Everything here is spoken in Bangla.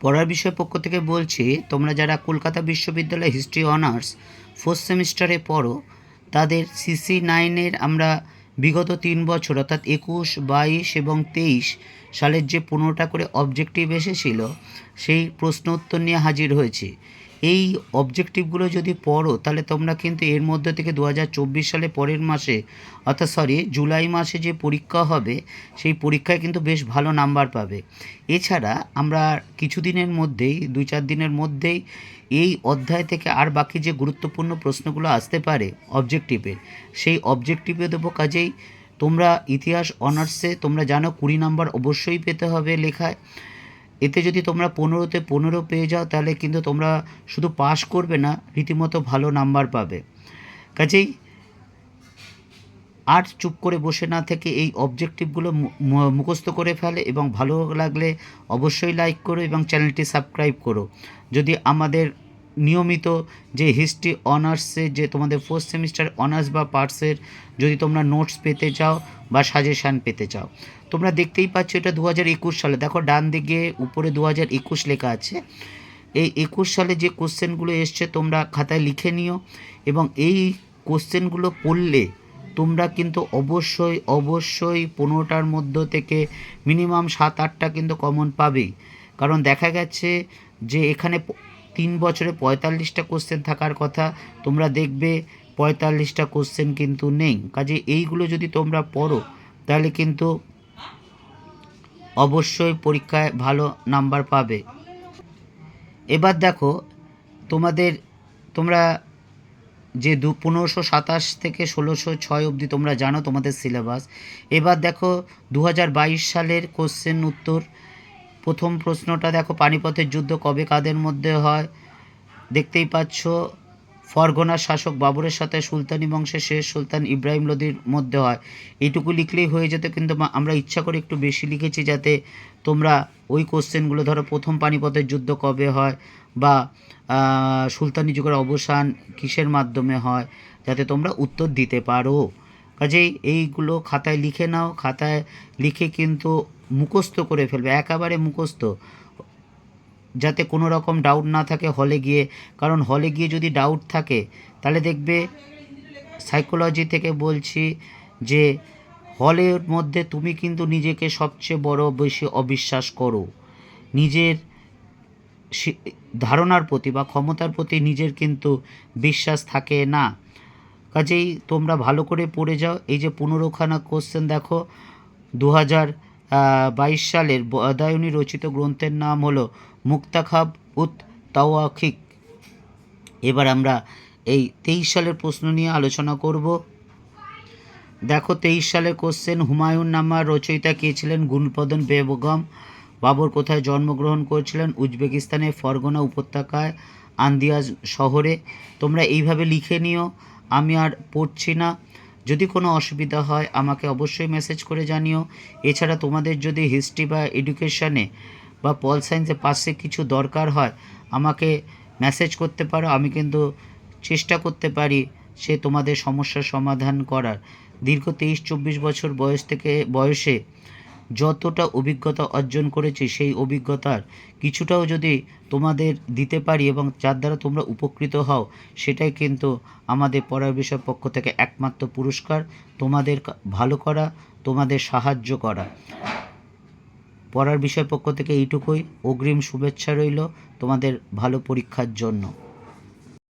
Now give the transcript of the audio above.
পড়ার বিষয় পক্ষ থেকে বলছি, তোমরা যারা কলকাতা বিশ্ববিদ্যালয়ে হিস্ট্রি অনার্স ফোর্থ সেমিস্টারে পড়ো, তাদের সিসি নাইনের আমরা বিগত তিন বছর, অর্থাৎ একুশ, বাইশ এবং তেইশ সালের যে পনেরোটা করে অবজেক্টিভ এসেছিল, সেই প্রশ্ন উত্তর নিয়ে হাজির হয়েছে। এই অবজেক্টিভগুলো যদি পড়ো, তাহলে তোমরা কিন্তু এর মধ্যে থেকে দু হাজার চব্বিশ সালে পরের মাসে, অর্থাৎ সরি জুলাই মাসে যে পরীক্ষা হবে, সেই পরীক্ষায় কিন্তু বেশ ভালো নাম্বার পাবে। এছাড়া আমরা কিছুদিনের মধ্যেই দুই চার দিনের মধ্যেই এই অধ্যায় থেকে আর বাকি যে গুরুত্বপূর্ণ প্রশ্নগুলো আসতে পারে অবজেক্টিভের সেই অবজেক্টিভে দেবো কাজেই তোমরা ইতিহাস অনার্সে তোমরা জানো কুড়ি নাম্বার অবশ্যই পেতে হবে লেখায়। এতে যদি তোমরা পনেরোতে পনেরো পেয়ে যাও, তাহলে কিন্তু তোমরা শুধু পাস করবে না, রীতিমতো ভালো নাম্বার পাবে। কাজেই আর চুপ করে বসে না থেকে এই অবজেক্টিভগুলো মুখস্থ করে ফেলে এবং ভালো লাগলে অবশ্যই লাইক করো এবং চ্যানেলটি সাবস্ক্রাইব করো। যদি আমাদের নিয়মিত যে হিস্ট্রি অনার্সে যে তোমাদের ফোর্থ সেমিস্টার অনার্স বা পার্টসের যদি তোমরা নোটস পেতে চাও বা সাজেশান পেতে চাও। তোমরা দেখতেই পাচ্ছ এটা দু হাজার একুশ সালে। দেখো ডান দিকে উপরে দু হাজার একুশ লেখা আছে। এই একুশ সালে যে কোশ্চেনগুলো এসছে তোমরা খাতায় লিখে নিও এবং এই কোশ্চেনগুলো পড়লে তোমরা কিন্তু অবশ্যই অবশ্যই পনেরোটার মধ্য থেকে মিনিমাম সাত আটটা কিন্তু কমন পাবেই। কারণ দেখা গেছে যে এখানে তিন বছরে পঁয়তাল্লিশটা কোশ্চেন থাকার কথা, তোমরা দেখবে পঁয়তাল্লিশটা কোশ্চেন কিন্তু নেই। কাজে এইগুলো যদি তোমরা পড়ো, তাহলে কিন্তু অবশ্যই পরীক্ষায় ভালো নাম্বার পাবে। এবার দেখো, তোমাদের, তোমরা যে দু, পনেরোশো সাতাশ থেকে ষোলোশো ছয় অবধি তোমরা জানো তোমাদের সিলেবাস এবার দেখো দু হাজার বাইশ সালের কোশ্চেন উত্তর প্রথম প্রশ্নটা দেখো, পানিপথের যুদ্ধ কবে কাদের মধ্যে হয়? দেখতেই পাচ্ছ, ফরগনার শাসক বাবরের সাথে সুলতানি বংশের শেষ সুলতান ইব্রাহিম লোদির মধ্যে হয়। এইটুকু লিখলেই হয়ে যেত, কিন্তু আমরা ইচ্ছা করে একটু বেশি লিখেছি যাতে তোমরা ওই কোশ্চেনগুলো ধরো, প্রথম পানিপথের যুদ্ধ কবে হয় বা সুলতানি যুগের অবসান কিসের মাধ্যমে হয়, যাতে তোমরা উত্তর দিতে পারো। কাজেই এইগুলো খাতায় লিখে নাও, খাতায় লিখে কিন্তু মুখস্থ করে ফেলবে, একেবারে মুখস্থ। যাতে কোনো রকম ডাউট না থাকে হলে গিয়ে। কারণ হলে গিয়ে যদি ডাউট থাকে, তাহলে দেখবে সাইকোলজি থেকে বলছি যে হলের মধ্যে তুমি কিন্তু নিজেকে সবচেয়ে বড় বেশি অবিশ্বাস করো। নিজের ধারণার প্রতি বা ক্ষমতার প্রতি নিজের কিন্তু বিশ্বাস থাকে না। কাজেই তোমরা ভালো করে পড়ে যাও। এই যে পনেরোখানা কোশ্চেন দেখো দু হাজার বাইশ সালের বদায়নী রচিত গ্রন্থের নাম হলো মুক্তাখাব উত তাওয়াখিক। এবার আমরা এই তেইশ সালের প্রশ্ন নিয়ে আলোচনা করব। দেখো, তেইশ সালের কোশ্চেন হুমায়ুন নামার রচয়িতা কে ছিলেন? গুলপদন বেগম। বাবর কোথায় জন্মগ্রহণ করেছিলেন? উজবেকিস্তানের ফরগনা উপত্যকায়, আন্দিয়াজ শহরে। তোমরা এইভাবে লিখে নিও। আমি আর পড়ছি না। যদি কোনো অসুবিধা হয়, আমাকে অবশ্যই মেসেজ করে জানিও। এছাড়া তোমাদের যদি হিস্ট্রি বা এডুকেশানে বা পল সায়েন্সে পাশে কিছু দরকার হয়, আমাকে মেসেজ করতে পারো। আমি কিন্তু চেষ্টা করতে পারি সে তোমাদের সমস্যার সমাধান করার। দীর্ঘ তেইশ চব্বিশ বছর বয়স থেকে, বয়সে যতটা অভিজ্ঞতা অর্জন করেছি, সেই অভিজ্ঞতার কিছুটাও যদি তোমাদের দিতে পারি এবং যার দ্বারা তোমরা উপকৃত হও, সেটাই কিন্তু আমাদের পড়ার বিষয় পক্ষ থেকে একমাত্র পুরস্কার। তোমাদের ভালো করা, তোমাদের সাহায্য করা। পড়ার বিষয় পক্ষ থেকে এইটুকুই। অগ্রিম শুভেচ্ছা রইল তোমাদের ভালো পরীক্ষার জন্য।